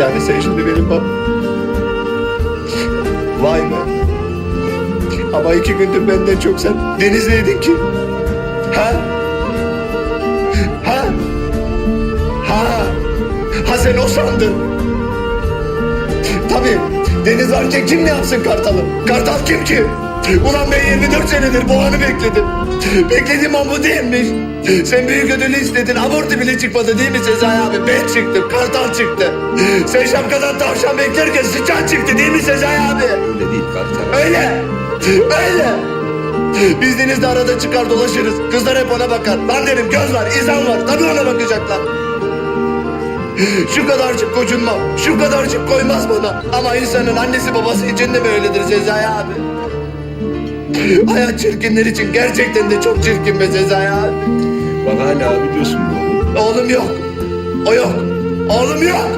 Yani sen şimdi benim bab... Vay be. Ama iki gündür benden çok sen denizdeydin ki. Ha? Ha? Ha? Ha sen o sandın. Tabii deniz varken kim ne yapsın Kartal'ı? Kartal kim ki? Ulan ben 24 senedir bu anı bekledim. Beklediğim an bu değilmiş. Sen büyük ödülü istedin. Abortu bile çıkmadı değil mi Sezai abi? Ben çıktım. Kartal çıktı. Sen şapkadan tavşan beklerken sıçan çıktı değil mi Sezai abi? Öyle değil Kartal. Öyle. Öyle. Biz denizde arada çıkar dolaşırız. Kızlar hep ona bakar. Lan derim göz var, izan var. Tabii ona bakacaklar. Şu kadarcık kocunmam, şu kadarcık koymaz bana. Ama insanın annesi babası için de böyledir Sezai abi. Hayat çirkinler için gerçekten de çok çirkin be Sezai abi. Bana hala abi diyorsun bu oğlum. Oğlum yok. O yok. Oğlum yok.